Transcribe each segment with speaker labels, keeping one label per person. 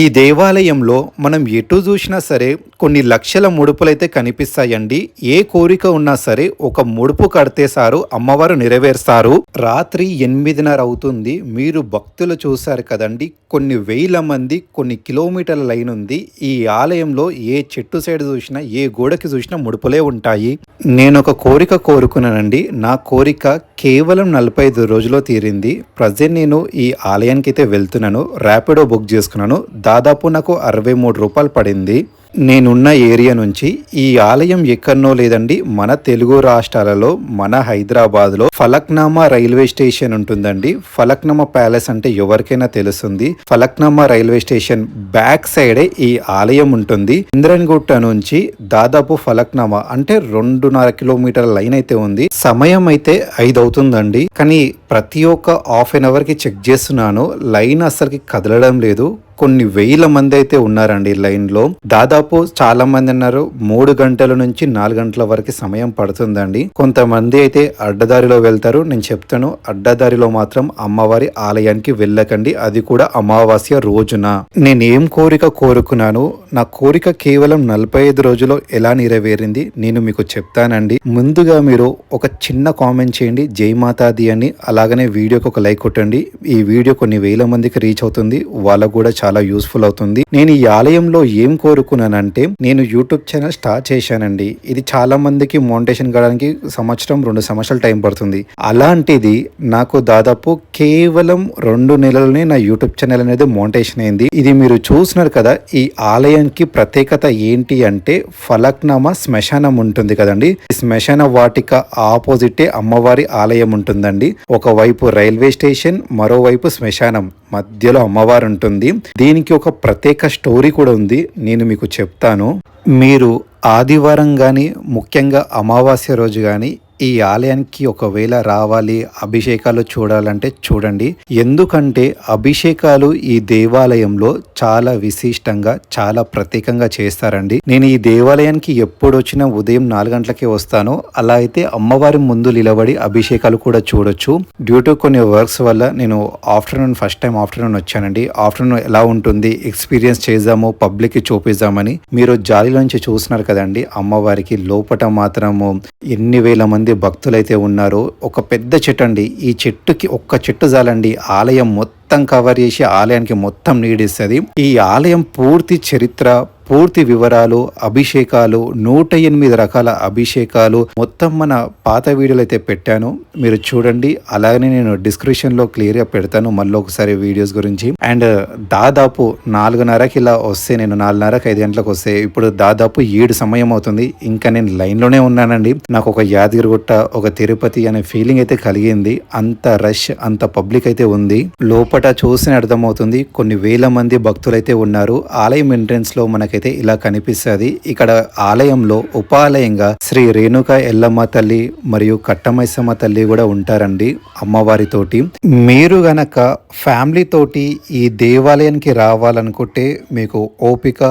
Speaker 1: ఈ దేవాలయంలో మనం ఎటు చూసినా సరే కొన్ని లక్షల ముడుపులైతే కనిపిస్తాయండి. ఏ కోరిక ఉన్నా సరే ఒక ముడుపు కడితే సారు అమ్మవారు నెరవేరుస్తారు. రాత్రి ఎనిమిదిన్నర అవుతుంది. మీరు భక్తులు చూశారు కదండి. కొన్ని వేల మంది కొన్ని కిలోమీటర్ల లైన్ ఉంది. ఈ ఆలయంలో ఏ చెట్టు సైడ్ చూసినా ఏ గోడకి చూసినా ముడుపులే ఉంటాయి. నేను ఒక కోరిక కోరుకున్నానండి. నా కోరిక కేవలం నలభై ఐదు రోజుల్లో తీరింది. ప్రజెంట్ నేను ఈ ఆలయానికి అయితే వెళ్తున్నాను. ర్యాపిడో బుక్ చేసుకున్నాను. దాదాపు నాకు అరవై మూడు రూపాయలు పడింది. నేనున్న ఏరియా నుంచి ఈ ఆలయం ఎక్కడనో లేదండి మన తెలుగు రాష్ట్రాలలో మన హైదరాబాద్లో. ఫలక్నామా రైల్వే స్టేషన్ ఉంటుందండి. ఫలక్నామా ప్యాలెస్ అంటే ఎవరికైనా తెలుస్తుంది. ఫలక్నామా రైల్వే స్టేషన్ బ్యాక్ సైడే ఈ ఆలయం ఉంటుంది. ఇంద్రన్గుట్ట నుంచి దాదాపు ఫలక్నామా అంటే రెండున్నర కిలోమీటర్ల లైన్ అయితే ఉంది. సమయం అయితే ఐదు అవుతుందండి. కానీ ప్రతి ఒక్క హాఫ్ అన్ అవర్కి చెక్ చేస్తున్నాను. లైన్ అసలుకి కదలడం లేదు. కొన్ని వేల మంది అయితే ఉన్నారండి లైన్లో. దాదాపు చాలా మంది ఉన్నారు మూడు గంటల నుంచి నాలుగు గంటల వరకు సమయం పడుతుందండి. కొంతమంది అయితే అడ్డదారిలో వెళ్తారు. నేను చెప్తాను అడ్డదారిలో మాత్రం అమ్మవారి ఆలయానికి వెళ్ళకండి. అది కూడా అమావాస్య రోజున. నేనేం కోరిక కోరుకున్నాను నా కోరిక కేవలం నలభై ఐదు రోజుల్లో ఎలా నెరవేరింది నేను మీకు చెప్తానండి. ముందుగా మీరు ఒక చిన్న కామెంట్ చేయండి జై మాతాది అని. అలాగనే వీడియోకి ఒక లైక్ కొట్టండి. ఈ వీడియో కొన్ని వేల మందికి రీచ్ అవుతుంది వాళ్ళకు కూడా చాలా చాలా యూస్ఫుల్ అవుతుంది. నేను ఈ ఆలయంలో ఏం కోరుకున్నానంటే నేను యూట్యూబ్ ఛానల్ స్టార్ట్ చేశానండి. ఇది చాలా మందికి మోనిటేషన్ కావడానికి సంవత్సరం రెండు సంవత్సరాలు టైం పడుతుంది. అలాంటిది నాకు దాదాపు కేవలం రెండు నెలలనే నా యూట్యూబ్ ఛానల్ అనేది మోనిటేషన్ అయింది. ఇది మీరు చూసినారు కదా ఈ ఆలయానికి ప్రత్యేకత ఏంటి అంటే ఫలక్నామా శ్మశానం ఉంటుంది కదండి. ఈ శ్మశాన వాటిక ఆపోజిటే అమ్మవారి ఆలయం ఉంటుందండి. ఒకవైపు రైల్వే స్టేషన్ మరోవైపు శ్మశానం. మధ్యలో అమ్మవారు ఉంటుంది. దీనికి ఒక ప్రత్యేక స్టోరీ కూడా ఉంది. నేను మీకు చెప్తాను. మీరు ఆదివారం కానీ ముఖ్యంగా అమావాస్య రోజు కానీ ఈ ఆలయానికి ఒకవేళ రావాలి అభిషేకాలు చూడాలంటే చూడండి. ఎందుకంటే అభిషేకాలు ఈ దేవాలయంలో చాలా విశిష్టంగా చాలా ప్రత్యేకంగా చేస్తారండి. నేను ఈ దేవాలయానికి ఎప్పుడు వచ్చినా ఉదయం నాలుగు గంటలకే వస్తాను. అలా అయితే అమ్మవారి ముందు నిలబడి అభిషేకాలు కూడా చూడొచ్చు. డ్యూ టు కొన్ని వర్క్స్ వల్ల నేను ఆఫ్టర్నూన్ ఫస్ట్ టైం ఆఫ్టర్నూన్ వచ్చానండి. ఆఫ్టర్నూన్ ఎలా ఉంటుంది ఎక్స్పీరియన్స్ చేద్దాము పబ్లిక్కి చూపిద్దామని మీరు జాలిలోంచి చూస్తున్నారు కదండి. అమ్మవారికి లోపట మాత్రము ఎన్ని వేల మంది భక్తులైతే ఉన్నారో ఒక పెద్ద చెట్టు అండి ఈ చెట్టుకి ఒక్క చెట్టు చాలండి. ఆలయం మొత్తం కవర్ చేసి ఆలయానికి మొత్తం నీడిస్తుంది. ఈ ఆలయం పూర్తి చరిత్ర పూర్తి వివరాలు అభిషేకాలు నూట ఎనిమిది రకాల అభిషేకాలు మొత్తం మన పాత వీడియోలు అయితే పెట్టాను. మీరు చూడండి అలాగనే నేను డిస్క్రిప్షన్లో క్లియర్గా పెడతాను మళ్ళీ ఒకసారి వీడియోస్ గురించి. అండ్ దాదాపు నాలుగున్నరకి ఇలా వస్తే నేను నాలుగున్నరకు ఐదు గంటలకు వస్తే ఇప్పుడు దాదాపు ఏడు సమయం అవుతుంది. ఇంకా నేను లైన్లోనే ఉన్నానండి. నాకు ఒక యాదగిరిగుట్ట ఒక తిరుపతి అనే ఫీలింగ్ అయితే కలిగింది. అంత రష్ అంత పబ్లిక్ అయితే ఉంది. లోపట చూసిన అర్థమవుతుంది. కొన్ని వేల మంది భక్తులైతే ఉన్నారు. ఆలయం ఎంట్రెన్స్లో మనకైతే ఇలా కనిపిస్తుంది. ఇక్కడ ఆలయంలో ఉపాలయంగా శ్రీ రేణుక ఎల్లమ్మ తల్లి మరియు కట్టమైసమ్మ తల్లి కూడా ఉంటారండి అమ్మవారితోటి మీరు గనక ఫ్యామిలీ తోటి ఈ దేవాలయానికి రావాలనుకుంటే మీకు ఓపిక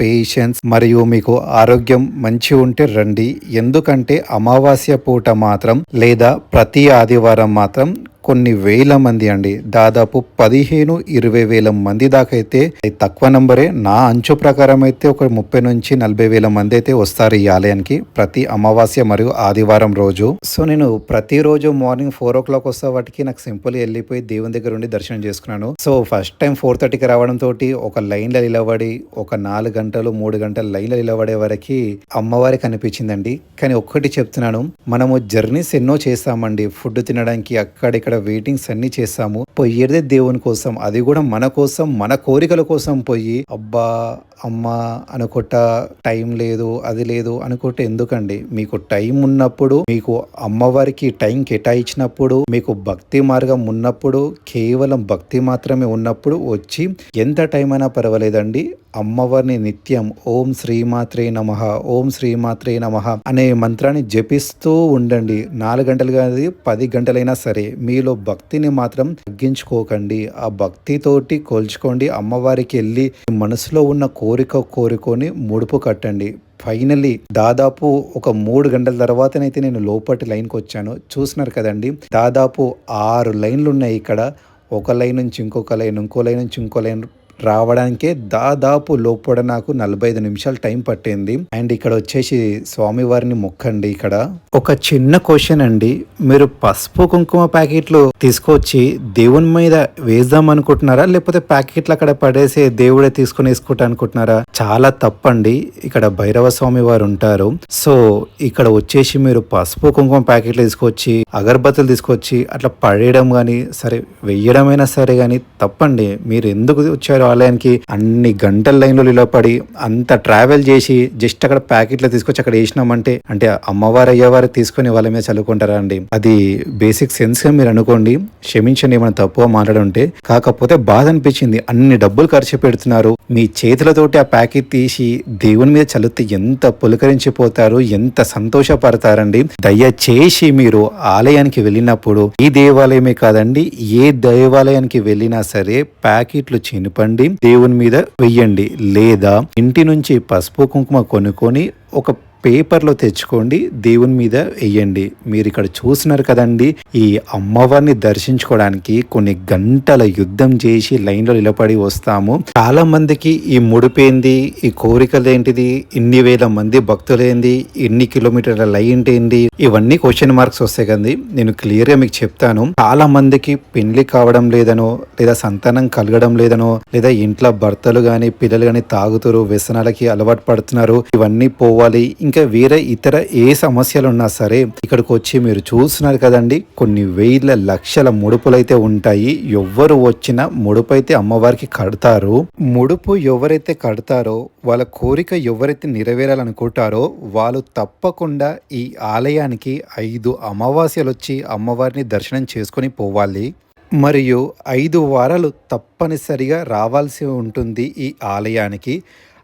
Speaker 1: పేషెన్స్ మరియు మీకు ఆరోగ్యం మంచి ఉంటే రండి. ఎందుకంటే అమావాస్య పూట మాత్రం లేదా ప్రతి ఆదివారం మాత్రం కొన్ని వేల మంది అండి. దాదాపు పదిహేను ఇరవై వేల మంది దాకా అయితే తక్కువ నంబరే. నా అంచు ప్రకారం అయితే ఒక ముప్పై నుంచి నలభై వేల మంది అయితే వస్తారు ఈ ఆలయానికి ప్రతి అమావాస్య మరియు ఆదివారం రోజు. సో నేను ప్రతిరోజు మార్నింగ్ ఫోర్ ఓ క్లాక్ వస్తే వాటికి నాకు సింపుల్ వెళ్ళిపోయి దేవుని దగ్గర ఉండి దర్శనం చేసుకున్నాను. సో ఫస్ట్ టైం ఫోర్ థర్టీకి రావడం తోటి ఒక లైన్లో నిలబడి ఒక నాలుగు గంటలు మూడు గంటలు లైన్లో నిలబడే వరకు అమ్మవారి కనిపించిందండి. కానీ ఒక్కటి చెప్తున్నాను మనము జర్నీస్ ఎన్నో చేస్తామండి. ఫుడ్ తినడానికి అక్కడిక్కడ వెయిటింగ్స్ అన్ని చేశాము. పోయేదే దేవుని కోసం అది కూడా మన కోసం మన కోరికల కోసం పోయి అబ్బా అమ్మ అనుకుంటా టైం లేదు అది లేదు అనుకుంటే ఎందుకండి? మీకు టైం ఉన్నప్పుడు మీకు అమ్మవారికి టైం కేటాయించినప్పుడు మీకు భక్తి మార్గం ఉన్నప్పుడు కేవలం భక్తి మాత్రమే ఉన్నప్పుడు వచ్చి ఎంత టైం అయినా పర్వాలేదండి. అమ్మవారిని నిత్యం ఓం శ్రీమాత్రే నమ ఓం శ్రీమాత్రే నమ అనే మంత్రాన్ని జపిస్తూ ఉండండి. నాలుగు గంటలు కాదు పది గంటలైనా సరే మీలో భక్తిని మాత్రం తగ్గించుకోకండి. ఆ భక్తితోటి కోల్చుకోండి. అమ్మవారికి వెళ్ళి మనసులో ఉన్న కోరిక కోరుకొని ముడుపు కట్టండి. ఫైనల్లీ దాదాపు ఒక మూడు గంటల తర్వాతనైతే నేను లోపటి లైన్కి వచ్చాను. చూసినారు కదండి దాదాపు ఆరు లైన్లు ఉన్నాయి ఇక్కడ. ఒక లైన్ నుంచి ఇంకొక లైన్ ఇంకో లైన్ నుంచి ఇంకో లైన్ రావడానికే దాదాపు లోపల నాకు నలభై ఐదు నిమిషాలు టైం పట్టింది. అండ్ ఇక్కడ వచ్చేసి స్వామివారిని మొక్కండి ఇక్కడ. ఒక చిన్న క్వశ్చన్ అండి. మీరు పసుపు కుంకుమ ప్యాకెట్లు తీసుకొచ్చి దేవుని మీద వేద్దాం అనుకుంటున్నారా? లేకపోతే ప్యాకెట్లు అక్కడ పడేసి దేవుడే తీసుకుని వేసుకుంటా అనుకుంటున్నారా? చాలా తప్పండి. ఇక్కడ భైరవ స్వామి వారు ఉంటారు. సో ఇక్కడ వచ్చేసి మీరు పసుపు కుంకుమ ప్యాకెట్లు తీసుకొచ్చి అగరబత్తులు తీసుకొచ్చి అట్లా పడేయడం కానీ సరే వెయ్యడమైనా సరే కానీ తప్పండి. మీరు ఎందుకు వచ్చారు ఆలయానికి అన్ని గంటల లైన్లో నిలబడి అంత ట్రావెల్ చేసి జస్ట్ అక్కడ ప్యాకెట్లు తీసుకొచ్చి అక్కడ వేసినామంటే అంటే అమ్మవారు అయ్యేవారు తీసుకొని వాళ్ళ మీద చల్లుకుంటారా అండి? అది బేసిక్ సెన్స్గా మీరు అనుకోండి. క్షమించండి ఏమైనా తప్పుగా మాట్లాడుంటే కాకపోతే బాధ అనిపించింది. అన్ని డబ్బులు ఖర్చు పెడుతున్నారు. మీ చేతులతోటి ఆ ప్యాకెట్ తీసి దేవుని మీద చల్లితే ఎంత పులకరించిపోతారు ఎంత సంతోషపడతారండి. దయచేసి మీరు ఆలయానికి వెళ్ళినప్పుడు ఈ దేవాలయమే కాదండి ఏ దేవాలయానికి వెళ్ళినా సరే ప్యాకెట్లు చినుపండి. దేవుని మీద వెయ్యండి. లేదా ఇంటి నుంచి పసుపు కుంకుమ కొనుక్కొని ఒక పేపర్లో తెచ్చుకోండి దేవుని మీద వేయండి. మీరు ఇక్కడ చూసినారు కదండి ఈ అమ్మవారిని దర్శించుకోవడానికి కొన్ని గంటల యుద్ధం చేసి లైన్లో నిలబడి వస్తాము. చాలా మందికి ఈ ముడిపోయింది ఈ కోరికలు ఏంటిది ఇన్ని వేల మంది భక్తులేంది ఎన్ని కిలోమీటర్ల లైన్ ఏంటి ఇవన్నీ క్వశ్చన్ మార్క్స్ వస్తాయి కదండి. నేను క్లియర్గా మీకు చెప్తాను. చాలా మందికి పెళ్ళి కావడం లేదనో లేదా సంతానం కలగడం లేదనో లేదా ఇంట్లో భర్తలు గాని పిల్లలు గాని తాగుతారు వ్యసనాలకి అలవాటు పడుతున్నారు ఇవన్నీ పోవాలి. ఇంకా వేరే ఇతర ఏ సమస్యలు ఉన్నా సరే ఇక్కడికి వచ్చి మీరు చూస్తున్నారు కదండి. కొన్ని వేల లక్షల ముడుపులైతే ఉంటాయి. ఎవ్వరు వచ్చినా ముడుపు అయితే అమ్మవారికి కడతారు. ముడుపు ఎవరైతే కడతారో వాళ్ళ కోరిక ఎవరైతే నెరవేరాలనుకుంటారో వాళ్ళు తప్పకుండా ఈ ఆలయానికి ఐదు అమావాస్యలు వచ్చి అమ్మవారిని దర్శనం చేసుకొని పోవాలి. మరియు ఐదు వారాలు తప్పనిసరిగా రావాల్సి ఉంటుంది ఈ ఆలయానికి.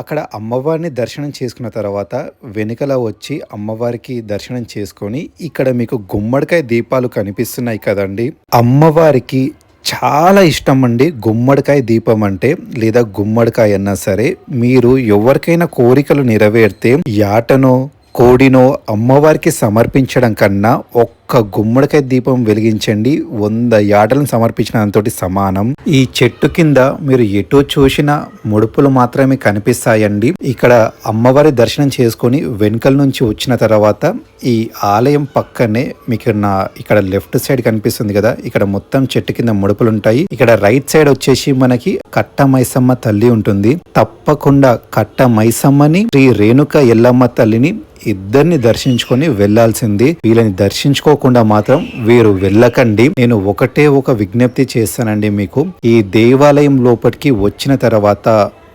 Speaker 1: అక్కడ అమ్మవారిని దర్శనం చేసుకున్న తర్వాత వెనుకల వచ్చి అమ్మవారికి దర్శనం చేసుకొని ఇక్కడ మీకు గుమ్మడికాయ దీపాలు కనిపిస్తున్నాయి కదండి. అమ్మవారికి చాలా ఇష్టం అండి గుమ్మడికాయ దీపం అంటే లేదా గుమ్మడికాయ అన్నా సరే. మీరు ఎవరికైనా కోరికలు నెరవేరితే యాటనో కోడినో అమ్మవారికి సమర్పించడం కన్నా ఒక్క గుమ్మడికాయ దీపం వెలిగించండి. వంద యాటలను సమర్పించిన దాంతో సమానం. ఈ చెట్టు కింద మీరు ఎటు చూసినా ముడుపులు మాత్రమే కనిపిస్తాయండి. ఇక్కడ అమ్మవారి దర్శనం చేసుకొని వెనుకల నుంచి వచ్చిన తర్వాత ఈ ఆలయం పక్కనే మీకు నా ఇక్కడ లెఫ్ట్ సైడ్ కనిపిస్తుంది కదా. ఇక్కడ మొత్తం చెట్టు కింద ముడుపులు ఉంటాయి ఇక్కడ రైట్ సైడ్ వచ్చేసి మనకి కట్ట మైసమ్మ తల్లి ఉంటుంది. తప్పకుండా కట్ట మైసమ్మని శ్రీ రేణుక ఎల్లమ్మ తల్లిని ఇద్దరిని దర్శించుకొని వెళ్ళాల్సింది వీళ్ళని దర్శించుకో తప్పకుండా మాత్రం వీరు వెళ్ళకండి. నేను ఒకటే ఒక విజ్ఞప్తి చేస్తానండి మీకు. ఈ దేవాలయం లోపలికి వచ్చిన తర్వాత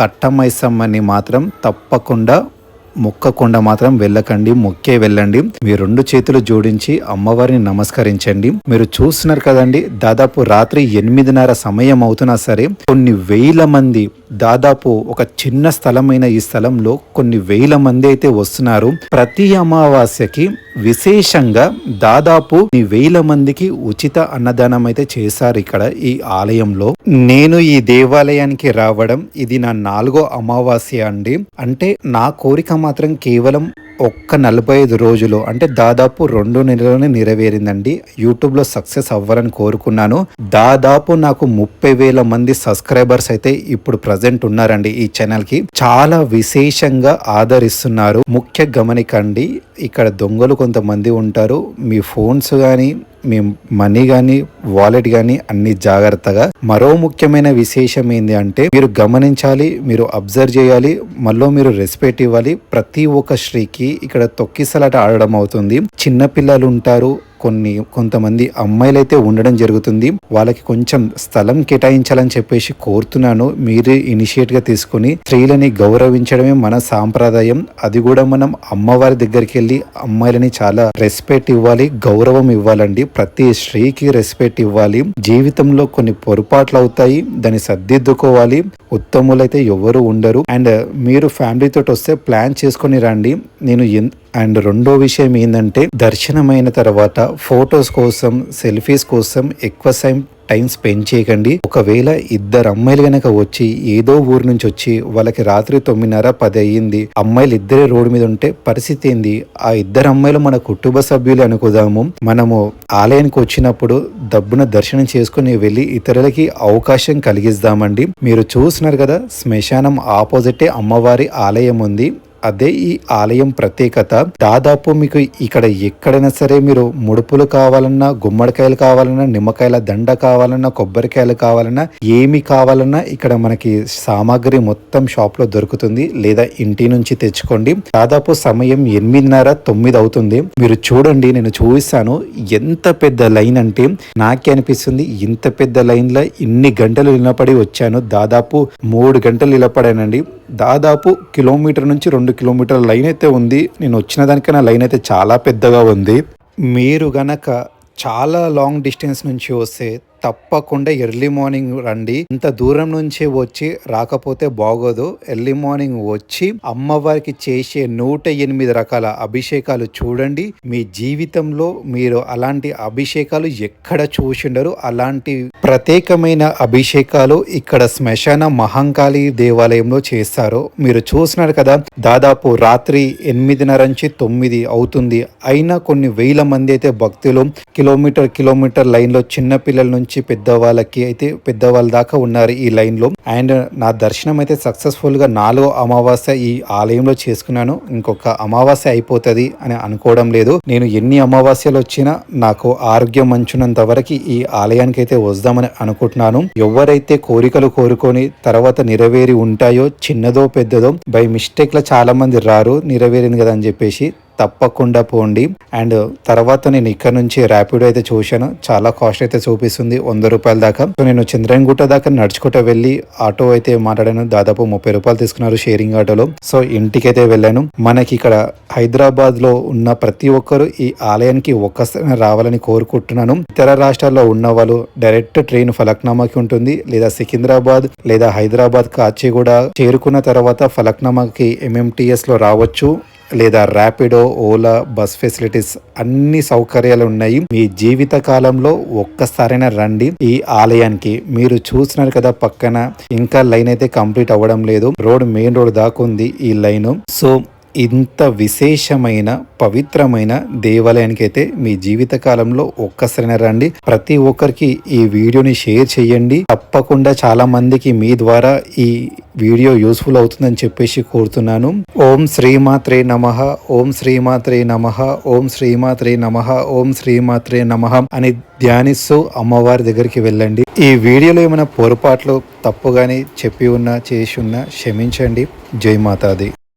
Speaker 1: కట్టమైసమ్మని మాత్రం తప్పకుండా మొక్కకుండా మాత్రం వెళ్ళకండి. మొక్కే వెళ్ళండి. మీ రెండు చేతులు జోడించి అమ్మవారిని నమస్కరించండి. మీరు చూస్తున్నారు కదండి దాదాపు రాత్రి ఎనిమిదిన్నర సమయం అవుతున్నా సరే కొన్ని వేల మంది దాదాపు ఒక చిన్న స్థలమైన ఈ స్థలంలో కొన్ని వేల మంది అయితే వస్తున్నారు. ప్రతి అమావాస్యకి విశేషంగా దాదాపు ఈ వేల మందికి ఉచిత అన్నదానం అయితే చేశారు ఇక్కడ ఈ ఆలయంలో. నేను ఈ దేవాలయానికి రావడం ఇది నా నాలుగో అమావాస్య అండి. అంటే నా కోరిక మాత్రం కేవలం ఒక్క నలభై ఐదు రోజులు అంటే దాదాపు రెండు నెలలోనే నెరవేరిందండి. యూట్యూబ్లో సక్సెస్ అవ్వాలని కోరుకున్నాను. దాదాపు నాకు ముప్పై వేల మంది సబ్స్క్రైబర్స్ అయితే ఇప్పుడు ప్రజెంట్ ఉన్నారండి ఈ ఛానల్కి. చాలా విశేషంగా ఆదరిస్తున్నారు. ముఖ్య గమనికండి ఇక్కడ దొంగలు కొంతమంది ఉంటారు. మీ ఫోన్స్ కానీ మీ మనీ కానీ వాలెట్ కానీ అన్ని జాగ్రత్తగా. మరో ముఖ్యమైన విశేషం ఏంటి అంటే మీరు గమనించాలి మీరు అబ్జర్వ్ చేయాలి మళ్ళీ మీరు రెస్పెక్ట్ ఇవ్వాలి. ప్రతి ఒక్క స్త్రీకి ఇక్కడ తొక్కిసలాట ఆడడం అవుతుంది. చిన్న పిల్లలు ఉంటారు కొన్ని కొంతమంది అమ్మాయిలు అయితే ఉండడం జరుగుతుంది. వాళ్ళకి కొంచెం స్థలం కేటాయించాలని చెప్పేసి కోరుతున్నాను. మీరే ఇనిషియేట్గా తీసుకుని స్త్రీలని గౌరవించడమే మన సాంప్రదాయం. అది కూడా మనం అమ్మవారి దగ్గరికి వెళ్ళి అమ్మాయిలని చాలా రెస్పెక్ట్ ఇవ్వాలి గౌరవం ఇవ్వాలండి. ప్రతి స్త్రీకి రెస్పెక్ట్ ఇవ్వాలి. జీవితంలో కొన్ని పొరపాట్లు అవుతాయి దాన్ని సర్దిద్దుకోవాలి. ఉత్తములైతే ఎవరు ఉండరు. అండ్ మీరు ఫ్యామిలీతో వస్తే ప్లాన్ చేసుకొని రండి. నేను అండ్ రెండో విషయం ఏంటంటే దర్శనమైన తర్వాత ఫొటోస్ కోసం సెల్ఫీస్ కోసం ఎక్కువ టైం టైం స్పెండ్ చేయకండి. ఒకవేళ ఇద్దరు అమ్మాయిలు గనక వచ్చి ఏదో ఊరు నుంచి వచ్చి వాళ్ళకి రాత్రి తొమ్మిదిన్నర పది అయ్యింది. అమ్మాయిలు ఇద్దరే రోడ్డు మీద ఉంటే పరిస్థితి ఏంది? ఆ ఇద్దరు అమ్మాయిలు మన కుటుంబ సభ్యులు అనుకుదాము. మనము ఆలయానికి వచ్చినప్పుడు దబ్బున దర్శనం చేసుకుని వెళ్ళి ఇతరులకి అవకాశం కలిగిస్తామండి. మీరు చూస్తున్నారు కదా శ్మశానం ఆపోజిటే అమ్మవారి ఆలయం ఉంది. అదే ఈ ఆలయం ప్రత్యేకత. దాదాపు మీకు ఇక్కడ ఎక్కడైనా సరే మీరు ముడుపులు కావాలన్నా గుమ్మడికాయలు కావాలన్నా నిమ్మకాయల దండ కావాలన్నా కొబ్బరికాయలు కావాలన్నా ఏమి కావాలన్నా ఇక్కడ మనకి సామాగ్రి మొత్తం షాప్లో దొరుకుతుంది. లేదా ఇంటి నుంచి తెచ్చుకోండి. దాదాపు సమయం ఎనిమిదిన్నర తొమ్మిది అవుతుంది. మీరు చూడండి నేను చూపిస్తాను ఎంత పెద్ద లైన్ అంటే నాకే అనిపిస్తుంది. ఇంత పెద్ద లైన్లో ఇన్ని గంటలు నిలబడి వచ్చాను. దాదాపు మూడు గంటలు నిలబడానండి. దాదాపు కిలోమీటర్ నుంచి రెండు కిలోమీటర్ల లైన్ అయితే ఉంది. నేను వచ్చిన దానికన్నా లైన్ అయితే చాలా పెద్దగా ఉంది. మీరు గనక చాలా లాంగ్ డిస్టెన్స్ నుంచి వస్తే తప్పకుండా ఎర్లీ మార్నింగ్ రండి. ఇంత దూరం నుంచి వచ్చి రాకపోతే బాగోదు. ఎర్లీ మార్నింగ్ వచ్చి అమ్మవారికి చేసే నూట ఎనిమిది రకాల అభిషేకాలు చూడండి. మీ జీవితంలో మీరు అలాంటి అభిషేకాలు ఎక్కడ చూసిండరు? అలాంటి ప్రత్యేకమైన అభిషేకాలు ఇక్కడ శ్మశాన మహంకాళి దేవాలయంలో చేస్తారు. మీరు చూసినారు కదా దాదాపు రాత్రి ఎనిమిదిన్నర నుంచి తొమ్మిది అవుతుంది. అయినా కొన్ని వేల మంది అయితే భక్తులు కిలోమీటర్ కిలోమీటర్ లైన్లో చిన్న పిల్లల నుంచి పెద్దవాళ్ళకి అయితే పెద్దవాళ్ళ దాకా ఉన్నారు ఈ లైన్లో అండ్ నా దర్శనం అయితే సక్సెస్ఫుల్గా నాలుగో అమావాస్య ఈ ఆలయంలో చేసుకున్నాను. ఇంకొక అమావాస్య అయిపోతుంది అని అనుకోవడం లేదు. నేను ఎన్ని అమావాస్యలు వచ్చినా నాకు ఆరోగ్యం మంచున్నంత వరకు ఈ ఆలయానికి అయితే వద్దామని అనుకుంటున్నాను. ఎవరైతే కోరికలు కోరుకొని తర్వాత నెరవేరి ఉంటాయో చిన్నదో పెద్దదో బై మిస్టేక్లో చాలా మంది రారు నెరవేరింది కదా అని చెప్పేసి తప్పకుండా పోండి. అండ్ తర్వాత నేను ఇక్కడ నుంచి ర్యాపిడో అయితే చూశాను. చాలా కాస్ట్ అయితే చూపిస్తుంది. వంద రూపాయల దాకా. సో నేను చంద్రంగుట్ట దాకా నడుచుకుంటూ వెళ్ళి ఆటో అయితే మాట్లాడాను. దాదాపు ముప్పై రూపాయలు తీసుకున్నారు షేరింగ్ ఆటోలో. సో ఇంటికైతే వెళ్ళాను. మనకి ఇక్కడ హైదరాబాద్లో ఉన్న ప్రతి ఒక్కరు ఈ ఆలయానికి ఒక్కసారి రావాలని కోరుకుంటున్నాను. ఇతర రాష్ట్రాల్లో ఉన్న వాళ్ళు డైరెక్ట్ ట్రైన్ ఫలక్నామాకి ఉంటుంది. లేదా సికింద్రాబాద్ లేదా హైదరాబాద్ కాచిగూడ చేరుకున్న తర్వాత ఫలక్నామాకి ఎంఎంటిఎస్లో రావచ్చు. లేదా ర్యాపిడో ఓలా బస్ ఫెసిలిటీస్ అన్ని సౌకర్యాలు ఉన్నాయి. మీ జీవిత కాలంలో ఒక్కసారైనా రండి. ఈ ఆలయానికి మీరు చూసినారు కదా పక్కన. ఇంకా లైన్ అయితే కంప్లీట్ అవ్వడం లేదు. రోడ్ మెయిన్ రోడ్ దాకా ఉంది ఈ లైన్. సో ఇంత విశేషమైన పవిత్రమైన దేవాలయానికి అయితే మీ జీవిత కాలంలో ఒక్కసారైనా రండి. ప్రతి ఒక్కరికి ఈ వీడియోని షేర్ చేయండి. తప్పకుండా చాలా మందికి మీ ద్వారా ఈ వీడియో యూస్ఫుల్ అవుతుందని చెప్పేసి కోరుతున్నాను. ఓం శ్రీమాత్రే నమ. ఓం శ్రీమాత్రే నమ. ఓం శ్రీమాత్రే నమ. ఓం శ్రీమాత్రే నమ అని ధ్యానిస్తూ అమ్మవారి దగ్గరికి వెళ్ళండి. ఈ వీడియోలో ఏమైనా పొరపాట్లు తప్పుగానే చెప్పి ఉన్నా చేసి ఉన్నా క్షమించండి. జై మాతాది.